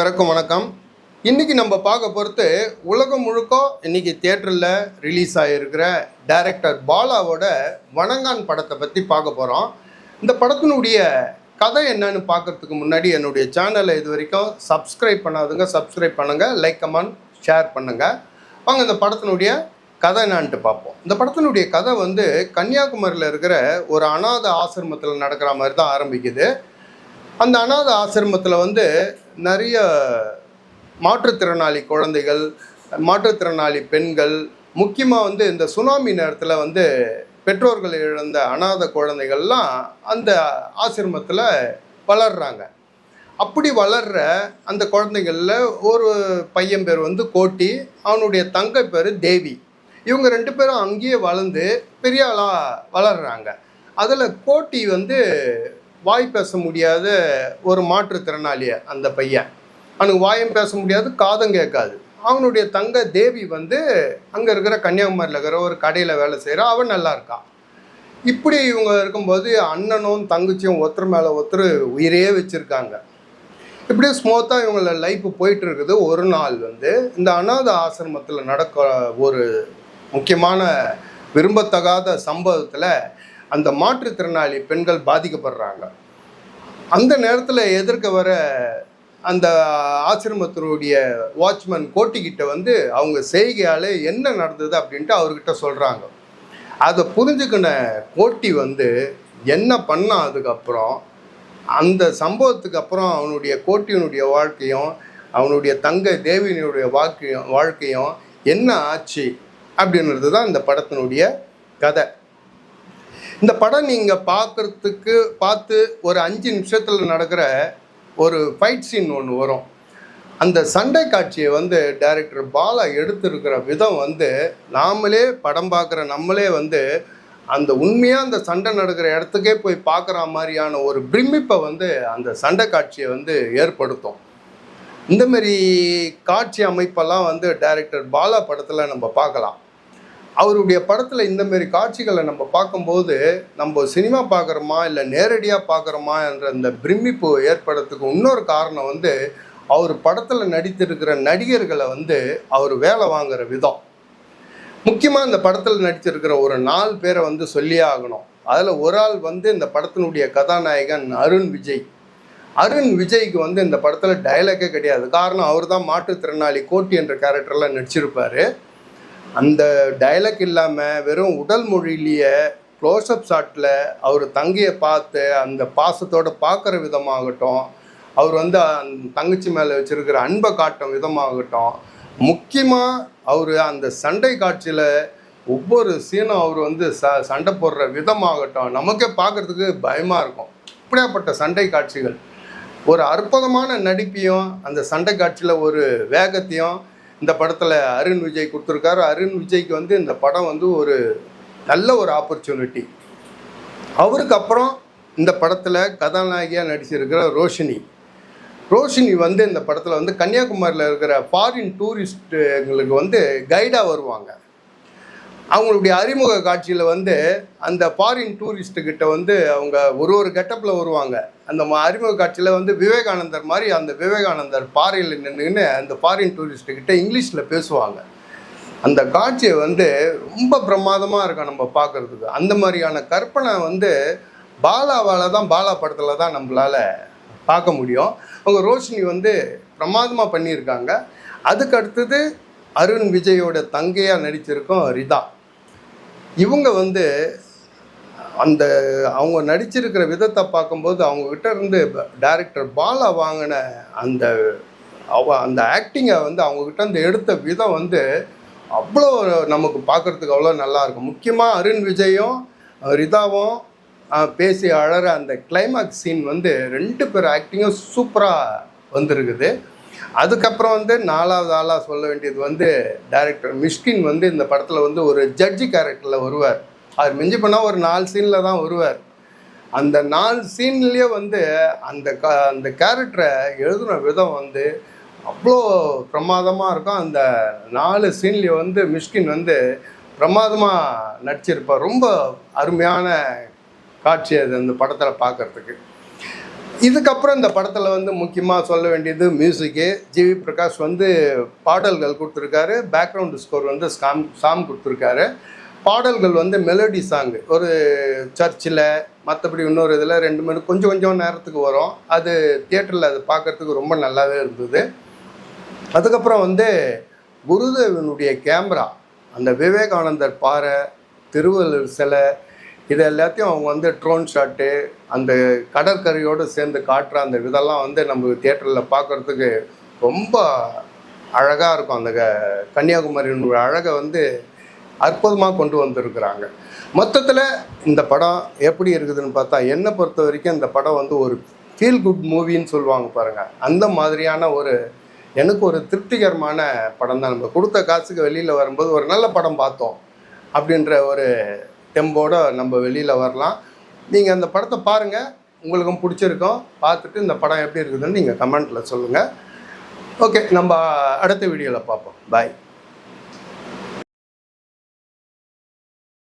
பிறக்கும் வணக்கம். இன்றைக்கி நம்ம பார்க்க பொறுத்து உலகம் முழுக்க இன்னைக்கு தியேட்டரில் ரிலீஸ் ஆகிருக்கிற டைரக்டர் பாலாவோட வணங்கான் படத்தை பற்றி பார்க்க போகிறோம் இந்த படத்தினுடைய கதை என்னன்னு பார்க்கறதுக்கு முன்னாடி என்னுடைய சேனலை இது வரைக்கும் சப்ஸ்கிரைப் பண்ணாதுங்க சப்ஸ்கிரைப் பண்ணுங்கள் லைக் கமெண்ட் ஷேர் பண்ணுங்கள் வாங்க இந்த படத்தினுடைய கதை என்னான்ட்டு பார்ப்போம். இந்த படத்தினுடைய கதை வந்து கன்னியாகுமரியில் இருக்கிற ஒரு அனாத ஆசிரமத்தில் நடக்கிற மாதிரி தான் ஆரம்பிக்குது. அந்த அனாத ஆசிரமத்தில் வந்து நிறைய மாற்றுத்திறனாளி குழந்தைகள் மாற்றுத்திறனாளி பெண்கள் முக்கியமாக வந்து இந்த சுனாமி நேரத்தில் வந்து பெற்றோர்கள் இழந்த அனாதை குழந்தைகள்லாம் அந்த ஆசிரமத்தில் வளர்கிறாங்க அப்படி வளர்கிற அந்த குழந்தைகளில் ஒரு பையன் பேர் வந்து கோட்டி அவனுடைய தங்கை பேர் தேவி. இவங்க ரெண்டு பேரும் அங்கேயே வளர்ந்து பெரிய ஆளாக அதில் கோட்டி வந்து வாய் பேச முடியாத ஒரு மாற்றுத்திறனாளிய அந்த பையன். அவனுக்கு வாயும் பேச முடியாது காதம் கேட்காது. அவனுடைய தங்க தேவி வந்து அங்கே இருக்கிற கன்னியாகுமரியில் இருக்கிற ஒரு கடையில் வேலை செய்கிறா அவன் நல்லா இருக்கான் இப்படி இவங்க இருக்கும்போது அண்ணனும் தங்கச்சியும் ஒருத்தர் மேலே ஒருத்தர் உயிரே வச்சுருக்காங்க. இப்படியே ஸ்மூத்தாக இவங்கள லைஃப் போயிட்டு இருக்குது. ஒரு நாள் வந்து இந்த அநாத ஆசிரமத்தில் நடக்க ஒரு முக்கியமான விரும்பத்தகாத சம்பவத்தில் அந்த மாற்றுத்திறனாளி பெண்கள் பாதிக்கப்படுறாங்க. அந்த நேரத்தில் எதிர்க்க வர அந்த ஆசிரமத்தினுடைய வாட்ச்மேன் கோட்டிக்கிட்ட வந்து அவங்க செய்கையால் என்ன நடந்தது அப்படின்ட்டு அவர்கிட்ட சொல்கிறாங்க அதை புரிஞ்சுக்கின கோட்டி வந்து என்ன பண்ணான் அதுக்கப்புறம் அந்த சம்பவத்துக்கு அப்புறம் அவனுடைய கோட்டியினுடைய வாழ்க்கையும் அவனுடைய தங்கை தேவியினுடைய வாழ்க்கையும் வாழ்க்கையும் என்ன ஆச்சு அப்படின்றது தான் இந்த படத்தினுடைய கதை. இந்த படம் நீங்கள் பார்க்குறதுக்கு பார்த்து ஒரு அஞ்சு நிமிஷத்தில் நடக்கிற ஒரு ஃபைட் சீன் ஒன்று வரும். அந்த சண்டை காட்சியை வந்து டைரக்டர் பாலா எடுத்திருக்கிற விதம் வந்து நாமளே படம் பார்க்குற நம்மளே வந்து அந்த உண்மையாக அந்த சண்டை நடக்கிற இடத்துக்கே போய் பார்க்குற மாதிரியான ஒரு பிரமிப்பை வந்து அந்த சண்டை காட்சியை வந்து ஏற்படுத்தும். இந்தமாரி காட்சி அமைப்பெல்லாம் வந்து டைரக்டர் பாலா படத்தில் நம்ம பார்க்கலாம். அவருடைய படத்தில் இந்தமாரி காட்சிகளை நம்ம பார்க்கும்போது நம்ம சினிமா பார்க்குறோமா இல்லை நேரடியாக பார்க்குறோமா என்ற இந்த பிரமிப்பு ஏற்படுறதுக்கு இன்னொரு காரணம் வந்து அவர் படத்தில் நடித்திருக்கிற நடிகர்களை வந்து அவர் வேலை வாங்குற விதம். முக்கியமாக இந்த படத்தில் நடிச்சிருக்கிற ஒரு நாலு பேரை வந்து சொல்லியே ஆகணும். அதில் ஒரு ஆள் வந்து இந்த படத்தினுடைய கதாநாயகன் அருண் விஜய். அருண் விஜய்க்கு வந்து இந்த படத்தில் டைலாக்கே கிடையாது. காரணம் அவர் தான் மாற்றுத்திறனாளி கோட்டி என்ற கேரக்டரில் நடிச்சிருப்பார். அந்த டைலாக் இல்லாமல் வெறும் உடல் மொழியிலேயே க்ளோஸ்அப் ஷாட்டில் அவர் தங்கையை பார்த்து அந்த பாசத்தோடு பார்க்குற விதமாகட்டும் அவர் வந்து அந்த தங்கச்சி மேலே வச்சுருக்கிற அன்பை காட்டும் விதமாகட்டும் முக்கியமாக அவர் அந்த சண்டை காட்சியில் ஒவ்வொரு சீனும் அவர் வந்து ச சண்டை போடுற விதமாகட்டும் நமக்கே பார்க்குறதுக்கு பயமாக இருக்கும். இப்படியாப்பட்ட சண்டை காட்சிகள். ஒரு அற்புதமான நடிப்பையும் அந்த சண்டை காட்சியில் ஒரு வேகத்தையும் இந்த படத்தில் அருண் விஜய் கொடுத்துருக்காரு. அருண் விஜய்க்கு வந்து இந்த படம் வந்து ஒரு நல்ல ஒரு ஆப்பர்ச்சுனிட்டி அவருக்கு அப்புறம் இந்த படத்தில் கதாநாயகியாக நடிச்சிருக்கிற ரோஷினி. ரோஷினி வந்து இந்த படத்தில் வந்து கன்னியாகுமரியில் இருக்கிற ஃபாரின் டூரிஸ்ட்டுங்களுக்கு வந்து கைடாக வருவாங்க. அவங்களுடைய அறிமுக காட்சியில் வந்து அந்த ஃபாரின் டூரிஸ்ட்டுக்கிட்ட வந்து அவங்க ஒரு ஒரு கெட்டப்பில் வருவாங்க. அந்த அறிமுக காட்சியில் வந்து விவேகானந்தர் மாதிரி அந்த விவேகானந்தர் பாறையில் நின்றுன்னு அந்த ஃபாரின் டூரிஸ்ட்டுக்கிட்ட இங்கிலீஷில் பேசுவாங்க. அந்த காட்சியை வந்து ரொம்ப பிரமாதமாக இருக்கும் நம்ம பார்க்குறதுக்கு. அந்த மாதிரியான கற்பனை வந்து பாலாவால் தான் பாலா படத்தில் தான் நம்மளால் பார்க்க முடியும். அவங்க ரோஷினி வந்து பிரமாதமாக பண்ணியிருக்காங்க. அதுக்கு அடுத்தது அருண் விஜயோட தங்கையாக நடிச்சிருக்கோம் ரிதா. இவங்க வந்து அந்த அவங்க நடிச்சிருக்கிற விதத்தை பார்க்கும்போது அவங்கக்கிட்ட இருந்து டைரக்டர் பாலா வாங்கின அந்த அவ அந்த ஆக்டிங்கை வந்து அவங்கக்கிட்ட அந்த இருந்து எடுத்த விதம் வந்து அவ்வளோ நமக்கு பார்க்கறதுக்கு அவ்வளோ நல்லாயிருக்கும் முக்கியமாக அருண் விஜயும் ரிதாவும் பேசி அழற அந்த கிளைமாக்ஸ் சீன் வந்து ரெண்டு பேர் ஆக்டிங்கும் சூப்பராக வந்திருக்குது. அதுக்கப்புறம் வந்து நாலாவது ஆளாக சொல்ல வேண்டியது வந்து டைரக்டர் மிஷ்கின் வந்து இந்த படத்தில் வந்து ஒரு ஜட்ஜி கேரக்டரில் வருவார். அவர் மிஞ்சி பண்ணால் ஒரு நாலு சீனில் தான் வருவார். அந்த நாலு சீன்லேயே வந்து அந்த க அந்த கேரக்டரை எழுதுன விதம் வந்து அவ்வளோ பிரமாதமாக இருக்கும். அந்த நாலு சீன்லேயே வந்து மிஷ்கின் வந்து பிரமாதமாக நடிச்சிருப்பார். ரொம்ப அருமையான காட்சி அது அந்த படத்தில் பார்க்குறதுக்கு இதுக்கப்புறம் இந்த படத்தில் வந்து முக்கியமாக சொல்ல வேண்டியது மியூசிக்கு ஜிவி பிரகாஷ் வந்து பாடல்கள் கொடுத்துருக்காரு. பேக்ரவுண்டு ஸ்கோர் வந்து ஸ்காம் சாங் கொடுத்துருக்காரு. பாடல்கள் வந்து மெலோடி சாங் ஒரு சர்ச்சில் மற்றபடி இன்னொரு இதில் ரெண்டு மணி கொஞ்சம் கொஞ்சம் நேரத்துக்கு வரும். அது தியேட்டரில் அது பார்க்கறதுக்கு ரொம்ப நல்லாவே இருந்தது. அதுக்கப்புறம் வந்து குருதேவனுடைய கேமரா அந்த விவேகானந்தர் பாறை திருவள்ளுவர் சிலை இது எல்லாத்தையும் அவங்க வந்து ட்ரோன் ஷாட்டு அந்த கடற்கரையோடு சேர்ந்து காட்டுற அந்த இதெல்லாம் வந்து நம்ம தியேட்டரில் பார்க்குறதுக்கு ரொம்ப அழகாக இருக்கும். அந்த க- கன்னியாகுமரியினுடைய அழகை வந்து அற்புதமாக கொண்டு வந்திருக்கிறாங்க. மொத்தத்தில் இந்த படம் எப்படி இருக்குதுன்னு பார்த்தா என்னை பொறுத்த வரைக்கும் இந்த படம் வந்து ஒரு ஃபீல் குட் மூவின்னு சொல்லுவாங்க பாருங்கள் அந்த மாதிரியான ஒரு எனக்கு ஒரு திருப்திகரமான படம் தான் நம்ம கொடுத்த காசுக்கு வெளியில் வரும்போது ஒரு நல்ல படம் பார்த்தோம் அப்படின்ற ஒரு டெம்போட நம்ம வெளியில் வரலாம். நீங்கள் அந்த படத்தை பாருங்கள் உங்களுக்கும் பிடிச்சிருக்கும். பார்த்துட்டு இந்த படம் எப்படி இருக்குதுன்னு நீங்கள் கமெண்ட்டில் சொல்லுங்கள் ஓகே நம்ம அடுத்த வீடியோவில் பார்ப்போம். பாய்